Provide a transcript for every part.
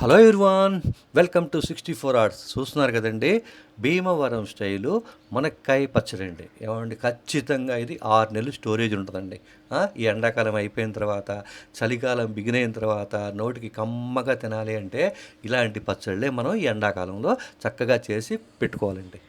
Hello Irwan welcome to sixty four hours. చూస్తున్నారు కదండి Bhimavaram style మునక్కాయ పచ్చడి అండి ఏమండి ఖచ్చితంగా ఇది ఆరు నెలలు స్టోరేజ్ ఉంటుందండి. ఈ ఎండాకాలం అయిపోయిన తర్వాత చలికాలం బిగిన్ అయిన తర్వాత నోటికి కమ్మగా తినాలి అంటే ఇలాంటి పచ్చళ్ళే మనం ఈ ఎండాకాలంలో చక్కగా చేసి పెట్టుకోవాలండి.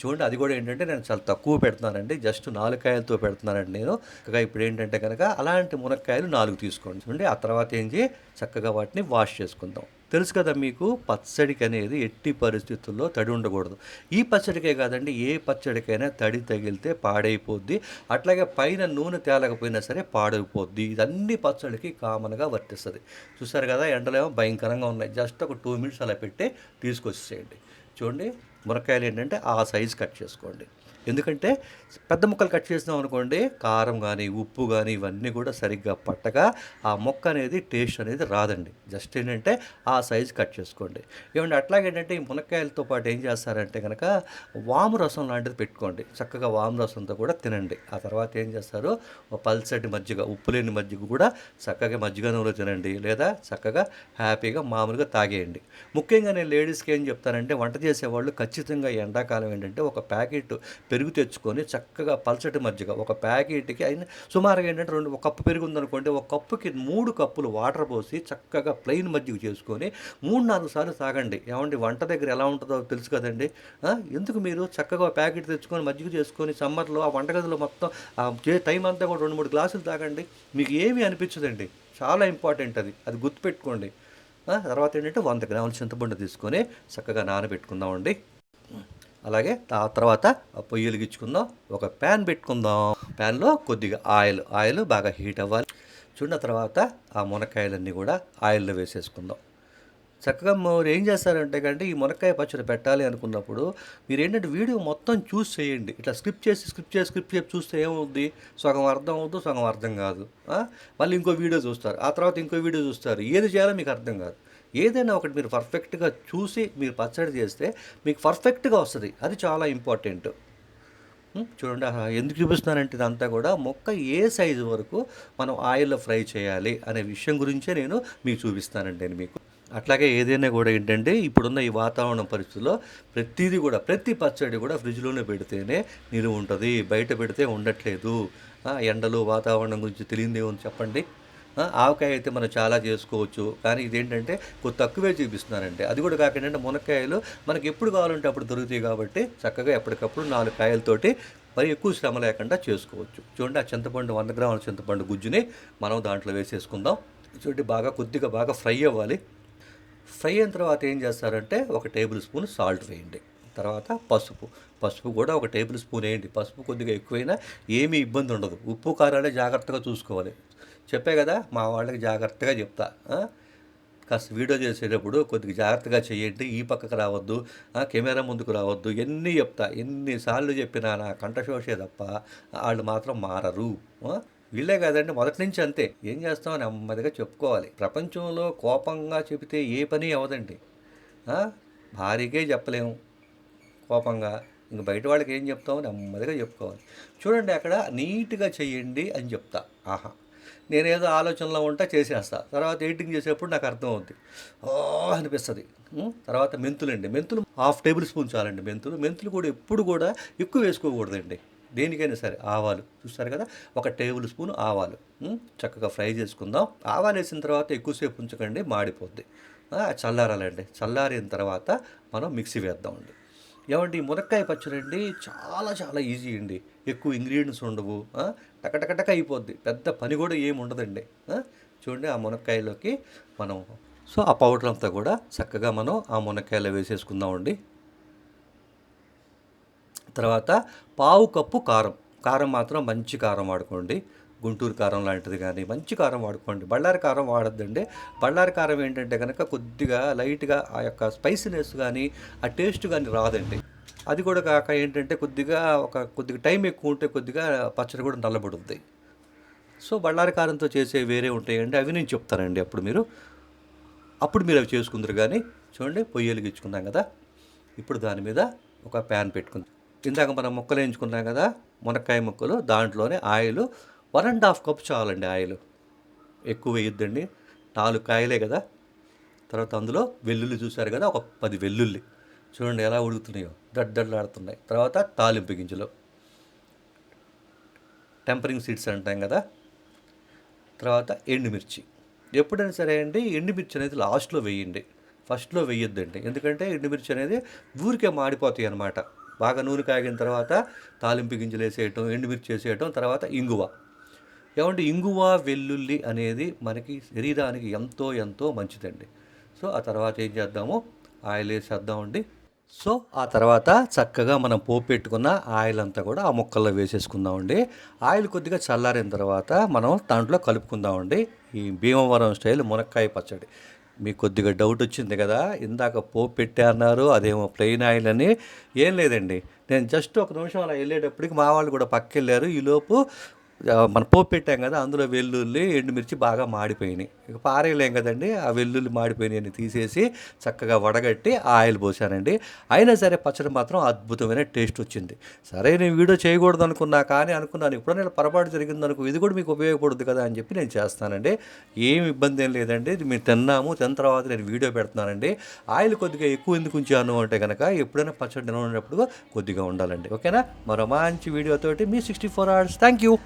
చూడండి అది కూడా ఏంటంటే నేను చాలా తక్కువ పెడుతున్నానండి. జస్ట్ నాలుగు కాయలతో పెడుతున్నానండి నేను. చక్కగా ఇప్పుడు ఏంటంటే కనుక అలాంటి మునక్కాయలు నాలుగు తీసుకోండి. చూడండి ఆ తర్వాత ఏం చేయి చక్కగా వాటిని వాష్ చేసుకుందాం. తెలుసు కదా మీకు పచ్చడికి అనేది ఎట్టి పరిస్థితుల్లో తడి ఉండకూడదు. ఈ పచ్చడికే కాదండి ఏ పచ్చడికైనా తడి తగిలితే పాడైపోద్ది. అట్లాగే పైన నూనె తేలకపోయినా సరే పాడైపోద్ది. ఇదన్నీ పచ్చడికి కామన్గా వర్తిస్తుంది. చూసారు కదా ఎండలేమో భయంకరంగా ఉన్నాయి. జస్ట్ ఒక టూ మినిట్స్ అలా పెట్టి తీసుకొచ్చేయండి చూడండి మునక్కాయలు ఏంటంటే ఆ సైజ్ కట్ చేసుకోండి. ఎందుకంటే పెద్ద ముక్కలు కట్ చేసినాం అనుకోండి కారం కానీ ఉప్పు కానీ ఇవన్నీ కూడా సరిగ్గా పట్టగా ఆ మొక్క అనేది టేస్ట్ అనేది రాదండి. జస్ట్ ఏంటంటే ఆ సైజ్ కట్ చేసుకోండి. ఏమంటే అట్లాగేంటంటే ఈ మునక్కాయలతో పాటు ఏం చేస్తారంటే కనుక వాము రసం లాంటిది పెట్టుకోండి. చక్కగా వాము రసంతో కూడా తినండి. ఆ తర్వాత ఏం చేస్తారు? ఒక పల్సటి మజ్జిగ ఉప్పు లేని మజ్జిగ కూడా చక్కగా మజ్జిగనంలో తినండి. లేదా చక్కగా హ్యాపీగా మామూలుగా తాగేయండి. ముఖ్యంగా నేను లేడీస్కి ఏం చెప్తానంటే వంట చేసేవాళ్ళు ఖచ్చితంగా ఎండాకాలం ఏంటంటే ఒక ప్యాకెట్ పెరుగు తెచ్చుకొని చక్కగా పల్చటి మజ్జిగ ఒక ప్యాకెట్కి అయిన సుమారుగా ఏంటంటే రెండు ఒక కప్పు పెరుగు ఉందనుకోండి ఒక కప్పుకి మూడు కప్పులు వాటర్ పోసి చక్కగా ప్లెయిన్ మజ్జిగ చేసుకొని మూడు నాలుగు సార్లు తాగండి. ఏమండి వంట దగ్గర ఎలా ఉంటుందో తెలుసు కదండి? ఎందుకు మీరు చక్కగా ప్యాకెట్ తెచ్చుకొని మజ్జిగ చేసుకొని సమ్మర్లో ఆ వంటగదిలో మొత్తం టైం అంతా కూడా రెండు మూడు గ్లాసులు తాగండి. మీకు ఏమీ అనిపించదండి. చాలా ఇంపార్టెంట్ అది. అది గుర్తుపెట్టుకోండి. తర్వాత ఏంటంటే వంద గ్రాముల చింతపండు తీసుకొని చక్కగా నానబెట్టుకుందామండి. అలాగే ఆ తర్వాత పొయ్యి వెలిగించుకుందాం ఒక ప్యాన్ పెట్టుకుందాం. ప్యాన్లో కొద్దిగా ఆయిల్ ఆయిల్ బాగా హీట్ అవ్వాలి. చూడిన తర్వాత ఆ మునక్కాయలన్నీ కూడా ఆయిల్లో వేసేసుకుందాం. చక్కగా మీరు ఏం చేస్తారంటే కంటే ఈ మునక్కాయ పచ్చడి పెట్టాలి అనుకున్నప్పుడు మీరు ఏంటంటే వీడియో మొత్తం చూస్ చేయండి. ఇట్లా స్క్రిప్ట్ చేసి స్క్రిప్ట్ చేసి స్క్రిప్ట్ చేసి చూస్తే ఏమవుద్ది? సగం అర్థం అవుద్దు సగం అర్థం కాదు. మళ్ళీ ఇంకో వీడియో చూస్తారు. ఆ తర్వాత ఇంకో వీడియో చూస్తారు. ఏది చేయాలో మీకు అర్థం కాదు. ఏదైనా ఒకటి మీరు పర్ఫెక్ట్గా చూసి మీరు పచ్చడి చేస్తే మీకు పర్ఫెక్ట్గా వస్తుంది. అది చాలా ఇంపార్టెంట్ చూడండి ఎందుకు చూపిస్తున్నానంటే ఇదంతా కూడా మొక్క ఏ సైజు వరకు మనం ఆయిల్లో ఫ్రై చేయాలి అనే విషయం గురించే నేను మీకు చూపిస్తానండి నేను మీకు. అట్లాగే ఏదైనా కూడా ఏంటంటే ఇప్పుడున్న ఈ వాతావరణ పరిస్థితుల్లో ప్రతిదీ కూడా ప్రతి పచ్చడి కూడా ఫ్రిడ్జ్లోనే పెడితేనే నిలువ ఉంటుంది బయట పెడితే ఉండట్లేదు. ఎండలు వాతావరణం గురించి తెలియదు చెప్పండి? ఆవకాయ అయితే మనం చాలా చేసుకోవచ్చు. కానీ ఇదేంటంటే కొద్ది తక్కువే చూపిస్తున్నారంటే అది కూడా కాకుండా మునక్కాయలు మనకి ఎప్పుడు కావాలంటే అప్పుడు దొరుకుతాయి కాబట్టి చక్కగా ఎప్పటికప్పుడు నాలుగు కాయలతోటి మరి ఎక్కువ శ్రమ లేకుండా చేసుకోవచ్చు. చూడండి ఆ చింతపండు వంద గ్రాముల చింతపండు గుజ్జుని మనం దాంట్లో వేసేసుకుందాం. చూడండి బాగా కొద్దిగా బాగా ఫ్రై అవ్వాలి. ఫ్రై అయిన తర్వాత ఏం చేస్తారంటే ఒక టేబుల్ స్పూన్ సాల్ట్ వేయండి. తర్వాత పసుపు. పసుపు కూడా ఒక టేబుల్ స్పూన్ వేయండి. పసుపు కొద్దిగా ఎక్కువైనా ఏమీ ఇబ్బంది ఉండదు. ఉప్పు కారాలే జాగ్రత్తగా చూసుకోవాలి. చెప్పే కదా మా వాళ్ళకి జాగ్రత్తగా చెప్తా. కాస్త వీడియో చేసేటప్పుడు కొద్దిగా జాగ్రత్తగా చేయండి ఈ పక్కకు రావద్దు కెమెరా ముందుకు రావద్దు ఎన్ని చెప్తా ఎన్నిసార్లు చెప్పినా నా కంఠశోషే తప్ప వాళ్ళు మాత్రం మారరు. వీళ్ళే కాదండి మొదటి నుంచి అంతే. ఏం చేస్తాం నెమ్మదిగా చెప్పుకోవాలి. ప్రపంచంలో కోపంగా చెబితే ఏ పని అవ్వదండి. భారీకే చెప్పలేము కోపంగా. ఇంక బయట వాళ్ళకి ఏం చెప్తామో నెమ్మదిగా చెప్పుకోవాలి. చూడండి అక్కడ నీట్గా చెయ్యండి అని చెప్తా. ఆహా. నేనేదో ఆలోచనలో ఉంటా చేసేస్తా. తర్వాత ఎడిటింగ్ చేసేప్పుడు నాకు అర్థం అవుద్ది ఓ అనిపిస్తుంది తర్వాత మెంతులండి. మెంతులు హాఫ్ టేబుల్ స్పూన్ చాలండి మెంతులు. మెంతులు కూడా ఎప్పుడు కూడా ఎక్కువ వేసుకోకూడదండి. దేనికైనా సరే ఆవాలు. చూస్తారు కదా? ఒక టేబుల్ స్పూన్ ఆవాలు. చక్కగా ఫ్రై చేసుకుందాం. ఆవాలు వేసిన తర్వాత ఎక్కువసేపు ఉంచకండి మాడిపోద్ది. చల్లారాలండి. చల్లారిన తర్వాత మనం మిక్సీ వేద్దామండి. ఏమంటే ఈ మునక్కాయ పచ్చడి అండి చాలా చాలా ఈజీ అండి. ఎక్కువ ఇంగ్రీడియంట్స్ ఉండవు. టకటకటక అయిపోద్ది. పెద్ద పని కూడా ఏమి ఉండదండి. చూడండి ఆ మునక్కాయలోకి మనం సో ఆ పౌడర్ అంతా కూడా చక్కగా మనం ఆ మునక్కాయలో వేసేసుకుందామండి. తర్వాత పావు కప్పు కారం. కారం మాత్రం మంచి కారం వాడుకోండి. గుంటూరు కారం లాంటిది కానీ మంచి కారం వాడుకోండి. బళ్ళారి కారం వాడద్దండి. బళ్ళారి కారం ఏంటంటే కనుక కొద్దిగా లైట్గా ఆ యొక్క స్పైసీనెస్ కానీ ఆ టేస్ట్ కానీ రాదండి. అది కూడా కాక ఏంటంటే కొద్దిగా ఒక కొద్దిగా టైం ఎక్కువ ఉంటే కొద్దిగా పచ్చడి కూడా నల్లబడుద్ది. సో బళ్ళారి కారంతో చేసే వేరే ఉంటాయండి. అవి నేను చెప్తానండి అప్పుడు మీరు. అప్పుడు మీరు అవి చేసుకుందరు కానీ చూడండి పొయ్యి వెలిగించుకున్నాం కదా. ఇప్పుడు దాని మీద ఒక ప్యాన్ పెట్టుకుందాం. ఇందాక మనం ముక్కలు వేయించుకున్నాం కదా మునక్కాయ ముక్కలు దాంట్లోనే oil one and half cup చాలండి ఆయిల్. ఎక్కువ వేయొద్దండి. నాలుగు కాయలే కదా. తర్వాత అందులో వెల్లుల్లి చూశారు కదా ఒక పది వెల్లుల్లి. చూడండి ఎలా ఉడుకుతున్నాయో. దడ్డడ్లాడుతున్నాయి తర్వాత తాలింపు గింజలు. టెంపరింగ్ సీడ్స్ అంటాం కదా. తర్వాత ఎండుమిర్చి. ఎప్పుడైనా సరే అండి ఎండుమిర్చి అనేది లాస్ట్లో వేయండి. ఫస్ట్లో వేయొద్దండి. ఎందుకంటే ఎండుమిర్చి అనేది ఊరికే మాడిపోతాయి అనమాట బాగా నూనె కాగిన తర్వాత తాలింపు గింజలు వేసేయటం ఎండుమిర్చి వేసేయటం తర్వాత ఇంగువ. ఏమంటే ఇంగువ వెల్లుల్లి అనేది మనకి శరీరానికి ఎంతో ఎంతో మంచిదండి. సో ఆ తర్వాత ఏం చేద్దాము? ఆయిల్ వేసేద్దామండి. సో ఆ తర్వాత చక్కగా మనం పోపు పెట్టుకున్న ఆయిల్ అంతా కూడా ఆ ముక్కల్లో వేసేసుకుందామండి. ఆయిల్ కొద్దిగా చల్లారిన తర్వాత మనం దాంట్లో కలుపుకుందామండి. ఈ భీమవరం స్టైల్ మునక్కాయ పచ్చడి. మీకు కొద్దిగా డౌట్ వచ్చింది కదా ఇందాక పోపు పెట్టారన్నారు అదేమో ప్లెయిన్ ఆయిల్ అని. ఏం లేదండి. నేను జస్ట్ ఒక నిమిషం అలా వెళ్ళేటప్పటికి మా వాళ్ళు కూడా పక్క వెళ్ళారు ఈలోపు మన పోపు పెట్టాం కదా అందులో వెల్లుల్లి ఎండుమిర్చి బాగా మాడిపోయినాయి. ఇక పారేయలేం కదండి ఆ వెల్లుల్లి మాడిపోయినాయని తీసేసి చక్కగా వడగట్టి ఆయిల్ పోసానండి. అయినా సరే పచ్చడి మాత్రం అద్భుతమైన టేస్ట్ వచ్చింది. సరే నేను వీడియో చేయకూడదు అనుకున్నా కానీ అనుకున్నాను. ఎప్పుడైనా పొరపాటు జరిగింది అనుకో ఇది కూడా మీకు ఉపయోగపడుతుంది కదా అని చెప్పి నేను చేస్తానండి. ఏం ఇబ్బంది ఏం లేదండి. మేము తిన్నాము తిన్న తర్వాత నేను వీడియో పెడుతున్నానండి. ఆయిల్ కొద్దిగా ఎక్కువ ఎందుకు ఉంచాను అంటే కనుక ఎప్పుడైనా పచ్చడి తినప్పుడు కొద్దిగా ఉండాలండి. ఓకేనా? మరో మంచి వీడియోతోటి మీ sixty four hours. Thank you.